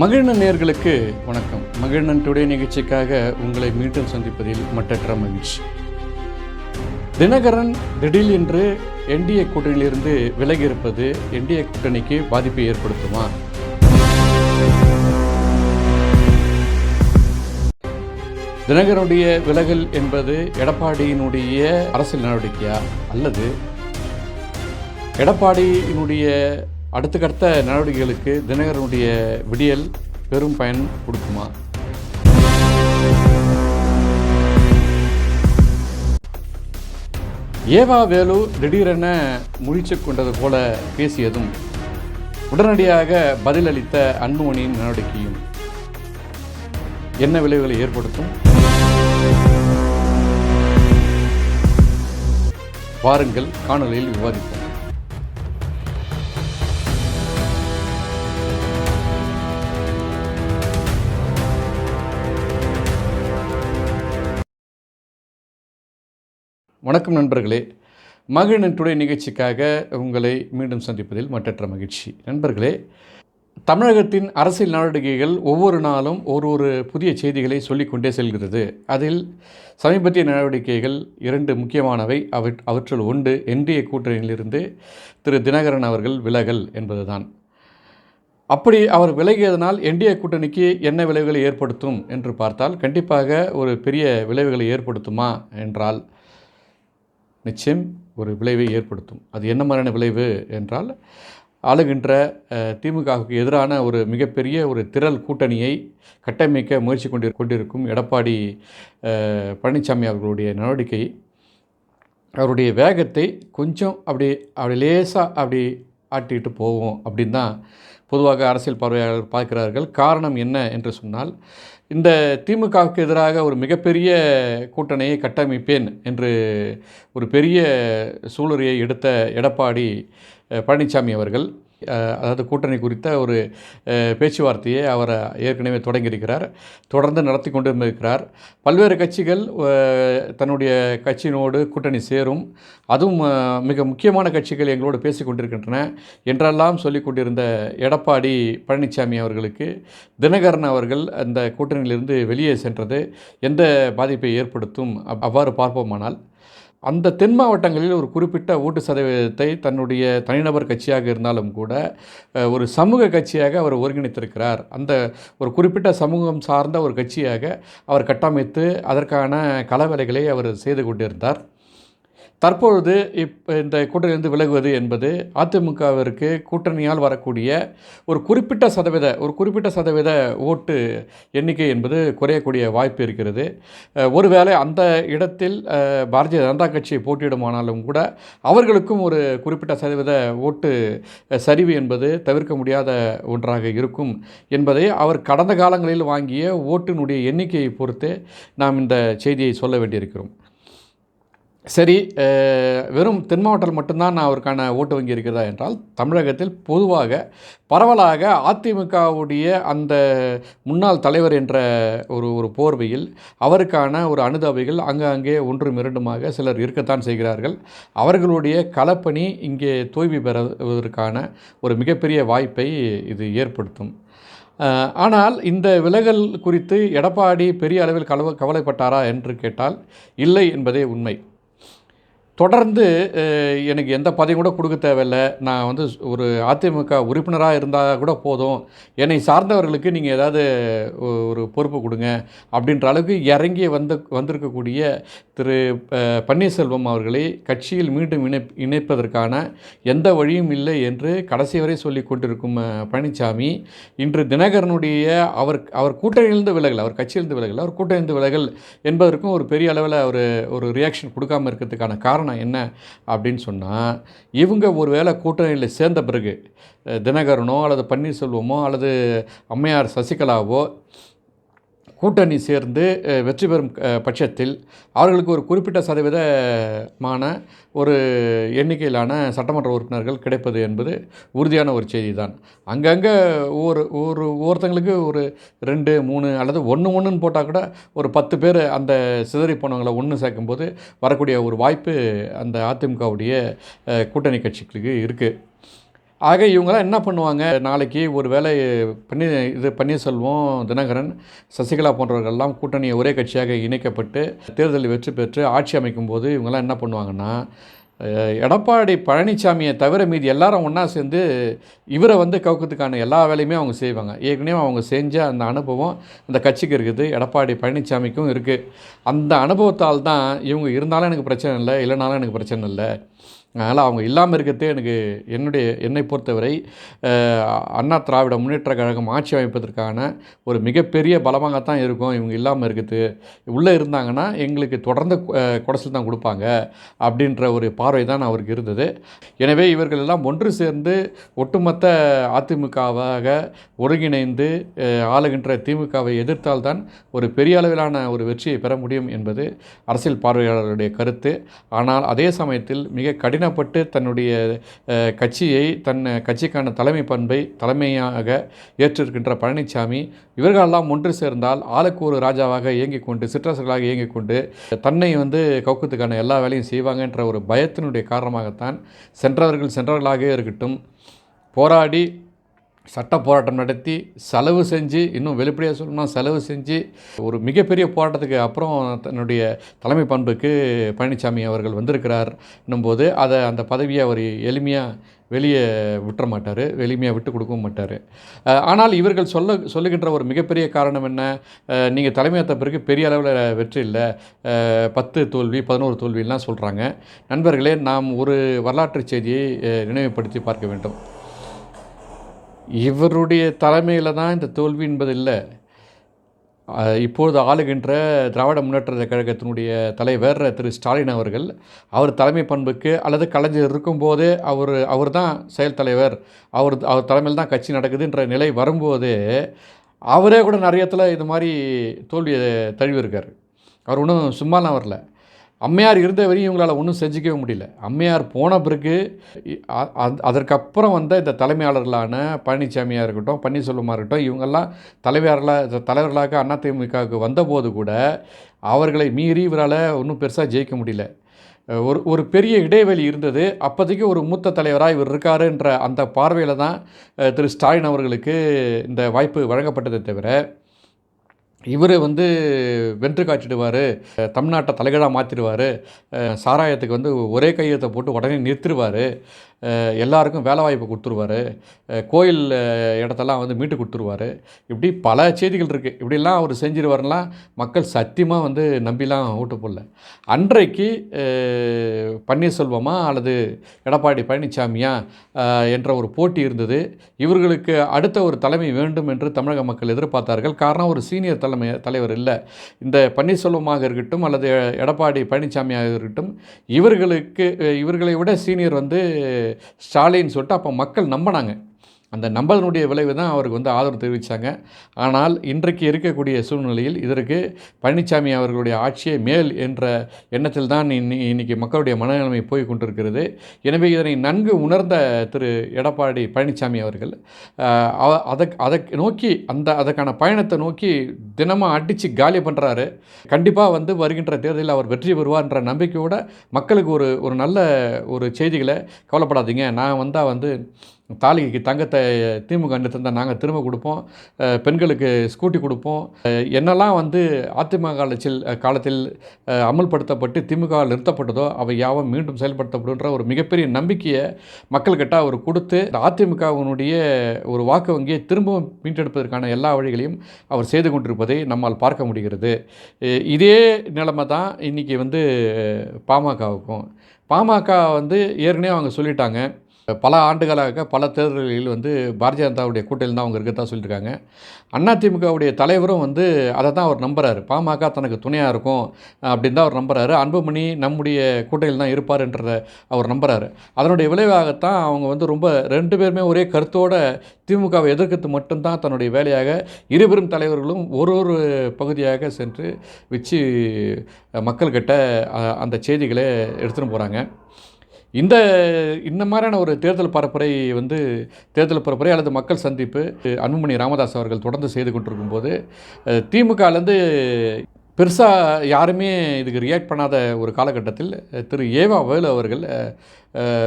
மகிழ்நன் நேயர்களுக்கு வணக்கம். மகிழ்நன் டுடே நிகழ்ச்சிக்காக உங்களை மீண்டும் சந்திப்பதில் மட்டற்ற மகிழ்ச்சி. தினகரன் திடீர் என்று என்டிஏ கூட்டணியிலிருந்து விலகி இருப்பது என்டிஏ கூட்டணிக்கு பாதிப்பை ஏற்படுத்துமா? தினகரனுடைய விலகல் என்பது எடப்பாடியினுடைய அரசியல் நடவடிக்கையா? அல்லது எடப்பாடியினுடைய அடுத்தக்கடுத்த நடவடிக்கைகளுக்கு தினகரனுடைய விடியல் பெரும் பயன் கொடுக்குமா? ஏவா வேலு திடீரென முழிச்சு கொண்டது போல பேசியதும் உடனடியாக பதிலளித்த அன்புமணியின் நடவடிக்கையும். என்ன விளைவுகளை ஏற்படுத்தும்? வாருங்கள் காணொலியில் விவாதிப்போம். வணக்கம் நண்பர்களே. மகிழன் டுடே நிகழ்ச்சிக்காக உங்களை மீண்டும் சந்திப்பதில் மற்றற்ற மகிழ்ச்சி. நண்பர்களே தமிழகத்தின் அரசியல் நடவடிக்கைகள் ஒவ்வொரு நாளும் ஒரு ஒரு புதிய செய்திகளை சொல்லிக்கொண்டே செல்கிறது. அதில் சமீபத்திய நடவடிக்கைகள் இரண்டு முக்கியமானவை. அவற் அவற்றுள் ஒன்று என்டிஏ கூட்டணியிலிருந்து திரு தினகரன் அவர்கள் விலகல் என்பதுதான். அப்படி அவர் விலகியதனால் என்டிஏ கூட்டணிக்கு என்ன விளைவுகளை ஏற்படுத்தும் என்று பார்த்தால் கண்டிப்பாக ஒரு பெரிய விளைவுகளை ஏற்படுத்துமா என்றால் நிச்சயம் ஒரு விளைவை ஏற்படுத்தும். அது என்ன மாதிரியான விளைவு என்றால் ஆளுகின்ற திமுகவுக்கு எதிரான ஒரு மிகப்பெரிய ஒரு திரள் கூட்டணியை கட்டமைக்க முயற்சி கொண்டு கொண்டிருக்கும் எடப்பாடி பழனிசாமி அவர்களுடைய நடவடிக்கை. அவருடைய வேகத்தை கொஞ்சம் அப்படி அப்படி லேசாக அப்படி ஆட்டிட்டு போவோம் அப்படின்னு தான் பொதுவாக அரசியல் பார்வையாளர் பார்க்கிறார்கள். காரணம் என்ன என்று சொன்னால் இந்த திமுகவுக்கு எதிராக ஒரு மிகப்பெரிய கூட்டணியை கட்டமைப்பேன் என்று ஒரு பெரிய சூளுரையை எடுத்த எடப்பாடி பழனிசாமி அவர்கள். அதாவது கூட்டணி குறித்த ஒரு பேச்சுவார்த்தையை அவர் ஏற்கனவே தொடங்கியிருக்கிறார் தொடர்ந்து நடத்தி கொண்டு இருக்கிறார் பல்வேறு கட்சிகள் தன்னுடைய கட்சியினோடு கூட்டணி சேரும். அதுவும் மிக முக்கியமான கட்சிகள் எங்களோடு பேசி கொண்டிருக்கின்றன. என்றெல்லாம் சொல்லிக் கொண்டிருந்த எடப்பாடி பழனிசாமி அவர்களுக்கு தினகரன் அவர்கள் அந்த கூட்டணியிலிருந்து வெளியே சென்றது எந்த பாதிப்பை ஏற்படுத்தும் அவ்வாறு பார்ப்போமானால். அந்த தென் மாவட்டங்களில் ஒரு குறிப்பிட்ட ஓட்டு சதவீதத்தை தன்னுடைய தனிநபர் கட்சியாக இருந்தாலும் கூட ஒரு சமூக கட்சியாக அவர் ஒருங்கிணைத்திருக்கிறார். அந்த ஒரு குறிப்பிட்ட சமூகம் சார்ந்த ஒரு கட்சியாக அவர் கட்டமைத்து அதற்கான களவேலைகளை அவர் செய்து கொண்டிருந்தார். தற்பொழுது இப் இந்த கூட்டணியிலிருந்து விலகுவது என்பது அதிமுகவிற்கு கூட்டணியால் வரக்கூடிய ஒரு குறிப்பிட்ட சதவீத ஒரு குறிப்பிட்ட சதவீத ஓட்டு எண்ணிக்கை என்பது குறையக்கூடிய வாய்ப்பு இருக்கிறது. ஒருவேளை அந்த இடத்தில் பாரதிய ஜனதா கட்சி போட்டியிடுமானாலும் கூட அவர்களுக்கும் ஒரு குறிப்பிட்ட சதவீத ஓட்டு சரிவு என்பது தவிர்க்க முடியாத ஒன்றாக இருக்கும் என்பதை அவர் கடந்த காலங்களில் வாங்கிய ஓட்டினுடைய எண்ணிக்கையை பொறுத்து நாம் இந்த செய்தியை சொல்ல வேண்டியிருக்கிறோம். சரி வெறும் தென் மாவட்டத்தில் மட்டும்தான் நான் அவருக்கான ஓட்டு வங்கி இருக்கிறதா என்றால் தமிழகத்தில் பொதுவாக பரவலாக அதிமுகவுடைய அந்த முன்னாள் தலைவர் என்ற ஒரு ஒரு போர்வையில் அவருக்கான ஒரு அனுதாபிகள் அங்கங்கே ஒன்றும் இரண்டுமாக சிலர் இருக்கத்தான் செய்கிறார்கள். அவர்களுடைய களப்பணி இங்கே தோல்வி பெறுவதற்கான ஒரு மிகப்பெரிய வாய்ப்பை இது ஏற்படுத்தும். ஆனால் இந்த விலகல் குறித்து எடப்பாடி பெரிய அளவில் கலவ கவலைப்பட்டாரா என்று கேட்டால் இல்லை என்பதே உண்மை. தொடர்ந்து எனக்கு எந்த பதவியும் கூட கொடுக்க தேவையில்லை. நான் வந்து ஒரு அதிமுக உறுப்பினராக இருந்தால் கூட போதும். என்னை சார்ந்தவர்களுக்கு நீங்கள் ஏதாவது ஒரு பொறுப்பு கொடுங்க. அப்படின்ற அளவுக்கு இறங்கி வந்து வந்திருக்கக்கூடிய திரு பன்னீர்செல்வம் அவர்களை கட்சியில் மீண்டும் இணை இணைப்பதற்கான எந்த வழியும் இல்லை என்று கடைசி வரை சொல்லி கொண்டிருக்கும் பழனிசாமி இன்று தினகரனுடைய அவர் அவர் கூட்டணியிலிருந்து விலகல் அவர் கட்சியிலிருந்து விலகல் அவர் கூட்டணியிலிருந்து விலகல் என்பதற்கும் ஒரு பெரிய அளவில் ஒரு ஒரு ரியாக்ஷன் கொடுக்காம இருக்கிறதுக்கான காரணம் என்ன அப்படின்னு சொன்னால் இவங்க ஒரு வேளை கூட்டணியில் சேர்ந்த பிறகு தினகரனோ அல்லது பன்னீர்செல்வமோ அல்லது அம்மையார் சசிகலாவோ கூட்டணி சேர்ந்து வெற்றி பெறும் பட்சத்தில் அவர்களுக்கு ஒரு குறிப்பிட்ட சதவீதமான ஒரு எண்ணிக்கையிலான சட்டமன்ற உறுப்பினர்கள் கிடைப்பது என்பது உறுதியான ஒரு செய்தி தான் அங்கங்கே ஒவ்வொரு ஒரு ஒவ்வொருத்தங்களுக்கு ஒரு ரெண்டு மூணு அல்லது ஒன்று ஒன்றுன்னு போட்டால் கூட ஒரு பத்து பேர் அந்த சிதறி போனவங்களை ஒன்று சேர்க்கும்போது வரக்கூடிய ஒரு வாய்ப்பு அந்த அதிமுகவுடைய கூட்டணி கட்சிகளுக்கு இருக்குது ஆக இவங்களாம் என்ன பண்ணுவாங்க? நாளைக்கு ஒரு வேளை பன்னீர் இது பன்னீர்செல்வம் தினகரன் சசிகலா போன்றவர்கள்லாம் கூட்டணியை ஒரே கட்சியாக இணைக்கப்பட்டு தேர்தலில் வெற்றி பெற்று ஆட்சி அமைக்கும் போது இவங்கெல்லாம் என்ன பண்ணுவாங்கன்னா எடப்பாடி பழனிசாமியை தவிர மீதி எல்லாரும் ஒன்றா சேர்ந்து இவரை வந்து கவுக்கத்துக்கான எல்லா வேலையுமே அவங்க செய்வாங்க. ஏற்கனவே அவங்க செஞ்ச அந்த அனுபவம் அந்த கட்சிக்கு இருக்குது. எடப்பாடி பழனிசாமிக்கும் இருக்குது அந்த அனுபவத்தால் தான் இவங்க இருந்தாலும் எனக்கு பிரச்சனை இல்லை இல்லைனாலும் எனக்கு பிரச்சனை இல்லை. அதனால் அவங்க இல்லாமல் இருக்கிறதே எனக்கு என்னுடைய என்னை பொறுத்தவரை அண்ணா திராவிட முன்னேற்ற கழகம் ஆட்சி அமைப்பதற்கான ஒரு மிகப்பெரிய பலமாகத்தான் இருக்கும் இவங்க இல்லாமல் இருக்குது உள்ளே இருந்தாங்கன்னா எங்களுக்கு தொடர்ந்து அஹ், தான் கொடுப்பாங்க அப்படின்ற ஒரு பார்வை தான் அவருக்கு இருந்தது. எனவே இவர்கள் எல்லாம் ஒன்று சேர்ந்து ஒட்டுமொத்த அதிமுகவாக ஒருங்கிணைந்து ஆளுகின்ற திமுகவை எதிர்த்தால்தான் ஒரு பெரிய அளவிலான ஒரு வெற்றியை பெற முடியும் என்பது அரசியல் பார்வையாளர்களுடைய கருத்து. ஆனால் அதே சமயத்தில் மிக கடின கடினப்பட்டு தன்னுடைய கட்சியை தன் கட்சிக்கான தலைமை பண்பை தலைமையாக ஏற்றிருக்கின்ற பழனிசாமி இவர்களெல்லாம் ஒன்று சேர்ந்தால் ஆளுக்கு ஒரு ராஜாவாக இயங்கிக் கொண்டு சிற்றரசர்களாக இயங்கிக் கொண்டு தன்னை வந்து கவுக்கத்துக்கான எல்லா வேலையும் செய்வாங்கன்ற ஒரு பயத்தினுடைய காரணமாகத்தான் சென்றவர்கள் சென்றவர்களாகவே இருக்கட்டும் போராடி சட்ட போராட்டம் நடத்தி செலவு செஞ்சு இன்னும் வெளிப்படையாக சொல்லணும்னா செலவு செஞ்சு ஒரு மிகப்பெரிய போராட்டத்துக்கு அப்புறம் தன்னுடைய தலைமை பண்புக்கு பழனிசாமி அவர்கள் வந்திருக்கிறார் என்னும்போது அதை அந்த பதவியை அவர் எளிமையாக வெளியே விட்டுற மாட்டார் எளிமையாக விட்டு கொடுக்கவும் மாட்டார். ஆனால் இவர்கள் சொல்ல சொல்லுகின்ற ஒரு மிகப்பெரிய காரணம் என்ன? நீங்கள் தலைமையத்த பிறகு பெரிய அளவில் வெற்றி இல்லை. பத்து தோல்வி பதினோரு தோல்விலாம் சொல்கிறாங்க நண்பர்களே நாம் ஒரு வரலாற்று செய்தியை நினைவுப்படுத்தி நினைவுபடுத்தி பார்க்க வேண்டும். இவருடைய தலைமையில் தான் இந்த தோல்வி என்பது இல்லை இப்போது இப்பொழுது ஆளுகின்ற திராவிட முன்னேற்ற கழகத்தினுடைய தலைவர் திரு ஸ்டாலின் அவர்கள் அவர் தலைமை பண்புக்கு அல்லது கலைஞர் இருக்கும்போதே அவர் அவர் தான் செயல் தலைவர் அவர் அவர் தலைமையில் தான் கட்சி நடக்குதுன்ற நிலை வரும்போது அவரே கூட நிறைய இடத்துல இது மாதிரி தோல்வியை தழுவிருக்கார் அவர் ஒன்றும் சும்மாலாம் வரல. அம்மையார் இருந்த வரையும் இவங்களால் ஒன்றும் செஞ்சிக்கவே முடியல. அம்மையார் போன பிறகு அதற்கப்புறம் வந்த இந்த தலைமையாளர்களான பழனிசாமியாக இருக்கட்டும் பன்னீர்செல்வமாக இருக்கட்டும் இவங்கெல்லாம் தலைவர்களாக தலைவர்களாக அதிமுகவுக்கு வந்தபோது கூட அவர்களை மீறி இவரால் ஒன்றும் பெருசாக ஜெயிக்க முடியல. ஒரு ஒரு பெரிய இடைவெளி இருந்தது. அப்போதைக்கு ஒரு மூத்த தலைவராக இவர் இருக்காருன்ற அந்த பார்வையில் தான் திரு ஸ்டாலின் அவர்களுக்கு இந்த வாய்ப்பு வழங்கப்பட்டதை தவிர இவர் வந்து வென்று காய்ச்சிடுவார் தமிழ்நாட்டை தலைகளாக மாற்றிடுவார் சாராயத்துக்கு வந்து ஒரே கையெழுத்தை போட்டு உடனே நிறுத்திடுவார். எல்லாருக்கும் வேலை வாய்ப்பு கொடுத்துருவாரு கோயில் இடத்தெல்லாம் வந்து மீட்டு கொடுத்துருவாரு. இப்படி பல செய்திகள் இருக்குது இப்படிலாம் அவர் செஞ்சிருவாருலாம் மக்கள் சத்தியமாக வந்து நம்பிலாம் ஓட்டு போடல. அன்றைக்கு பன்னீர்செல்வமா அல்லது எடப்பாடி பழனிசாமியா என்ற ஒரு போட்டி இருந்தது. இவர்களுக்கு அடுத்த ஒரு தலைமை வேண்டும் என்று தமிழக மக்கள் எதிர்பார்த்தார்கள். காரணம் ஒரு சீனியர் தலைமை தலைவர் இல்லை. இந்த பன்னீர்செல்வமாக இருக்கட்டும் அல்லது எடப்பாடி பழனிசாமியாக இருக்கட்டும் இவர்களுக்கு இவர்களை விட சீனியர் வந்து ஸ்டாலின் சொல்லிட்டு அப்போ மக்கள் நம்பினாங்க. அந்த நம்பதனுடைய விளைவு தான் அவருக்கு வந்து ஆதரவு தெரிவித்தாங்க ஆனால் இன்றைக்கு இருக்கக்கூடிய சூழ்நிலையில் இதற்கு பழனிசாமி அவர்களுடைய ஆட்சியை மேல் என்ற எண்ணத்தில் தான் இன்னி இன்னைக்கு மக்களுடைய மனநிலைமை போய் கொண்டிருக்கிறது. எனவே இதனை நன்கு உணர்ந்த திரு எடப்பாடி பழனிசாமி அவர்கள் அதை அதை நோக்கி அந்த அதற்கான பயணத்தை நோக்கி தினமும் அடித்து காலி பண்ணுறாரு கண்டிப்பாக வந்து வருகின்ற தேர்தலில் அவர் வெற்றி பெறுவார்ன்ற நம்பிக்கையோட மக்களுக்கு ஒரு ஒரு நல்ல ஒரு செய்திகளை கவலைப்படாதீங்க. நான் வந்தால் வந்து தாலிக்கு தங்கத்தை திமுக தந்தால் நாங்கள் திரும்ப கொடுப்போம். பெண்களுக்கு ஸ்கூட்டி கொடுப்போம். என்னெல்லாம் வந்து அதிமுக காலத்தில் காலத்தில் அமல்படுத்தப்பட்டு திமுக நிறுத்தப்பட்டதோ அவை யாவும் மீண்டும் செயல்படுத்தப்படுன்ற ஒரு மிகப்பெரிய நம்பிக்கையை மக்கள்கிட்ட அவர் கொடுத்து அதிமுகவினுடைய ஒரு வாக்கு வங்கியை திரும்பவும் மீட்டெடுப்பதற்கான எல்லா வழிகளையும் அவர் செய்து கொண்டிருப்பதை நம்மால் பார்க்க முடிகிறது. இதே நிலைமை தான் இன்றைக்கி வந்து பாமகவுக்கும். பாமக வந்து ஏற்கனவே அவங்க சொல்லிட்டாங்க பல ஆண்டுகளாக பல தேர்தல்களில் வந்து பாரதிய ஜனதாவுடைய கூட்டணியில் தான் அவங்க இருக்கிறதா சொல்லியிருக்காங்க. அதிமுகவுடைய தலைவரும் வந்து அதை தான் அவர் நம்புகிறாரு பாமக தனக்கு துணையாக இருக்கும் அப்படின்னு தான் அவர் நம்புகிறாரு அன்புமணி நம்முடைய கூட்டணியில் தான் இருப்பார்ன்றத அவர் நம்புகிறாரு அதனுடைய விளைவாகத்தான் அவங்க வந்து ரொம்ப ரெண்டு பேருமே ஒரே கருத்தோட திமுகவை எதிர்க்கிறது மட்டும்தான் தன்னுடைய வேலையாக இருபெரும் தலைவர்களும் ஒரு ஒரு பகுதியாக சென்று வச்சு மக்கள்கிட்ட அந்த செய்திகளை எடுத்துகிட்டு போகிறாங்க இந்த இந்த மாதிரியான ஒரு தேர்தல் பரப்புரை வந்து தேர்தல் பரப்புரை அல்லது மக்கள் சந்திப்பு அன்புமணி ராமதாஸ் அவர்கள் தொடர்ந்து செய்து கொண்டிருக்கும் போது திமுகலேருந்து பெருசாக யாருமே இதுக்கு ரியாக்ட் பண்ணாத ஒரு காலகட்டத்தில் திரு ஏவா வேலு அவர்கள்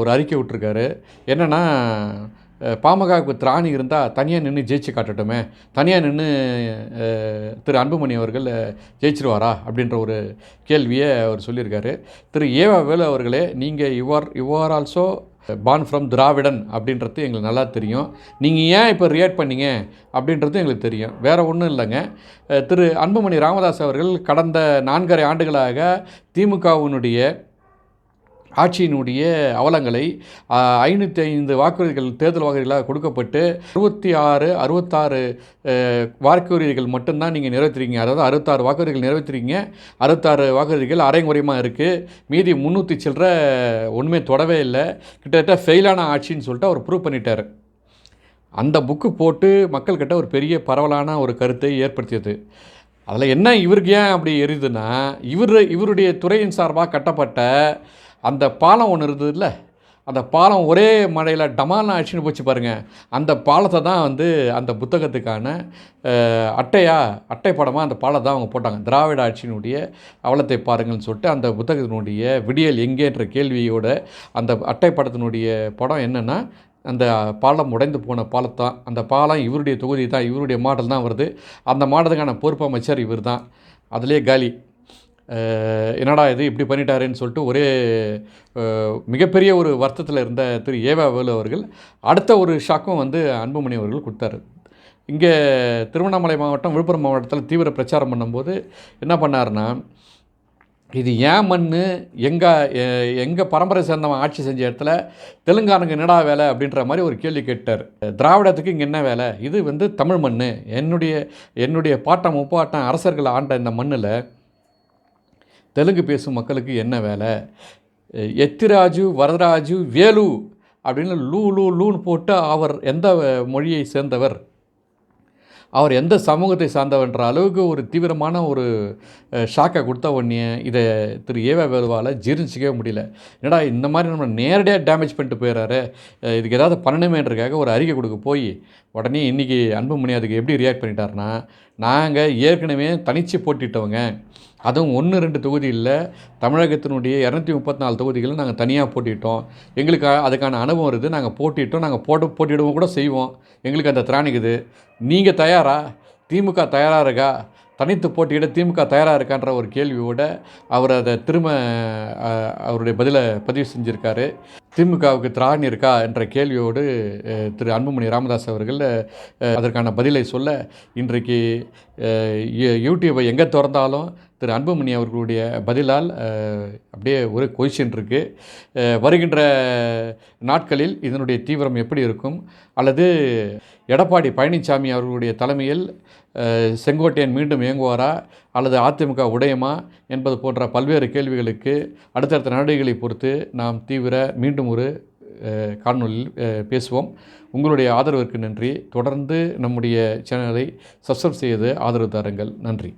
ஒரு அறிக்கை விட்டுருக்காரு. என்னென்னா பாமகவுக்கு திராணி இருந்தால் தனியாக நின்று ஜெயிச்சு காட்டட்டுமே. தனியாக நின்று திரு அன்புமணி அவர்கள் ஜெயிச்சிருவாரா அப்படின்ற ஒரு கேள்வியை அவர் சொல்லியிருக்காரு. திரு ஏவா வேலு அவர்களே நீங்கள் you're you're also born from Dravidian அப்படின்றது எங்களுக்கு நல்லா தெரியும். நீங்கள் ஏன் இப்போ ரியாக்ட் பண்ணீங்க அப்படின்றது எங்களுக்கு தெரியும். வேறு ஒன்றும் இல்லைங்க. திரு அன்புமணி ராமதாஸ் அவர்கள் கடந்த நான்கரை ஆண்டுகளாக திமுகவினுடைய ஆட்சியினுடைய அவலங்களை ஐநூற்றி ஐந்து வாக்குறுதிகள் தேர்தல் வாக்குறுதிகளாக கொடுக்கப்பட்டு அறுபத்தி ஆறு அறுபத்தாறு வாக்குறுதிகள் மட்டும்தான் நீங்கள் நிறைவேற்றுறீங்க அதாவது அறுபத்தாறு வாக்குறுதிகள் நிறைவேற்றுறீங்க அறுபத்தாறு வாக்குறுதிகள் அரைங்குறையமாக இருக்குது மீதி முந்நூற்றி சில்லற ஒன்றுமே தொடவே இல்லை. கிட்டத்தட்ட ஃபெயிலான ஆட்சின்னு சொல்லிட்டு அவர் ப்ரூவ் பண்ணிட்டார். அந்த புக்கு போட்டு மக்கள்கிட்ட ஒரு பெரிய பரவலான ஒரு கருத்தை ஏற்படுத்தியது. அதில் என்ன இவருக்கு ஏன் அப்படி எரியுதுன்னா இவர் இவருடைய துறையின் சார்பாக கட்டப்பட்ட அந்த பாலம் ஒன்று இருந்ததுல்ல? அந்த பாலம் ஒரே மழையில் டமால்னு ஆச்சுன்னு போச்சு பாருங்கள் அந்த பாலத்தை தான் வந்து அந்த புத்தகத்துக்கான அட்டையாக அட்டை படமாக அந்த பாலத்தை தான் அவங்க போட்டாங்க. திராவிட ஆட்சியினுடைய அவலத்தை பாருங்கள்னு சொல்லிட்டு அந்த புத்தகத்தினுடைய விடியல் எங்கேன்ற கேள்வியோட அந்த அட்டை படத்தினுடைய படம் என்னென்னா அந்த பாலம் உடைந்து போன பாலத்தான் அந்த பாலம் இவருடைய தொகுதி தான். இவருடைய மாடல் தான் வருது. அந்த மாடலுக்கான பொறுப்பு அமைச்சர் இவர் தான் அதிலே காலி. என்னடா இது இப்படி பண்ணிட்டாருன்னு சொல்லிட்டு ஒரே மிகப்பெரிய ஒரு வருத்தத்தில் இருந்த திரு ஏவா வேலு அவர்கள் அடுத்த ஒரு ஷாக்கும் வந்து அன்புமணி அவர்கள் கொடுத்தாரு. இங்கே திருவண்ணாமலை மாவட்டம் விழுப்புரம் மாவட்டத்தில் தீவிர பிரச்சாரம் பண்ணும்போது என்ன பண்ணாருன்னா இது ஏன் மண் எங்கள் எங்கள் பரம்பரை சேர்ந்தவன் ஆட்சி செஞ்ச இடத்துல தெலுங்கானுக்கு என்னடா வேலை அப்படின்ற மாதிரி ஒரு கேள்வி கேட்டார். திராவிடத்துக்கு இங்கே என்ன வேலை? இது வந்து தமிழ் மண் என்னுடைய என்னுடைய பாட்டம் முப்பாட்டம் அரசர்கள் ஆண்ட இந்த மண்ணில் தெலுங்கு பேசும் மக்களுக்கு என்ன வேலை? எத்திராஜு வரதராஜு வேலு அப்படின்னு லூ லூ லூன்னு போட்டு அவர் எந்த மொழியை சேர்ந்தவர்? அவர் எந்த சமூகத்தை சார்ந்தவன்ற அளவுக்கு ஒரு தீவிரமான ஒரு ஷாக்கை கொடுத்த உடனே இதை திரு ஏவா வேலுவால் ஜீர்ணிச்சிக்கவே முடியல. என்னடா இந்த மாதிரி நம்ம நேரடியாக டேமேஜ் பண்ணிட்டு போயிடுறாரு இதுக்கு ஏதாவது பண்ணணுமேன்றக்காக ஒரு அறிக்கை கொடுக்க போய் உடனே இன்றைக்கி அன்புமணி அதுக்கு எப்படி ரியாக்ட் பண்ணிட்டாருன்னா நாங்கள் ஏற்கனவே தனிச்சு போட்டிட்டவங்க. அதுவும் ஒன்று ரெண்டு தொகுதியில் தமிழகத்தினுடைய இரநூத்தி முப்பத்தி நாலு தொகுதிகளை நாங்கள் தனியாக போட்டிட்டோம். எங்களுக்கு அதுக்கான அனுபவம் இருக்குது. நாங்கள் போட்டிட்டோம். நாங்கள் போட்டு போட்டியிடவும் கூட செய்வோம். எங்களுக்கு அந்த திராணிக்குது நீங்கள் தயாரா? திமுக தயாராக இருக்கா? தனித்து போட்டியிட திமுக தயாராக இருக்கான்ற ஒரு கேள்வியோட அவர் அதை திரும்ப அவருடைய பதிலை பதிவு செஞ்சுருக்காரு. திமுகவுக்கு திராணி இருக்கா என்ற கேள்வியோடு திரு அன்புமணி ராமதாஸ் அவர்கள் அதற்கான பதிலை சொல்ல இன்றைக்கு அஹ், யூடியூப்பை எங்கே திறந்தாலும் திரு அன்புமணி அவர்களுடைய பதிலால் அப்படியே ஒரு கொஷின் இருக்குது வருகின்ற நாட்களில் இதனுடைய தீவிரம் எப்படி இருக்கும்? அல்லது எடப்பாடி பழனிசாமி அவர்களுடைய தலைமையில் செங்கோட்டையன் மீண்டும் இயங்குவாரா? அல்லது அதிமுக உடையுமா? என்பது போன்ற பல்வேறு கேள்விகளுக்கு அடுத்தடுத்த நடவடிக்கைகளை பொறுத்து நாம் தீவிர மீண்டும் ஒரு காணொலியில் பேசுவோம். உங்களுடைய ஆதரவிற்கு நன்றி. தொடர்ந்து நம்முடைய சேனலை சப்ஸ்கிரைப் செய்து ஆதரவு தாருங்கள். நன்றி.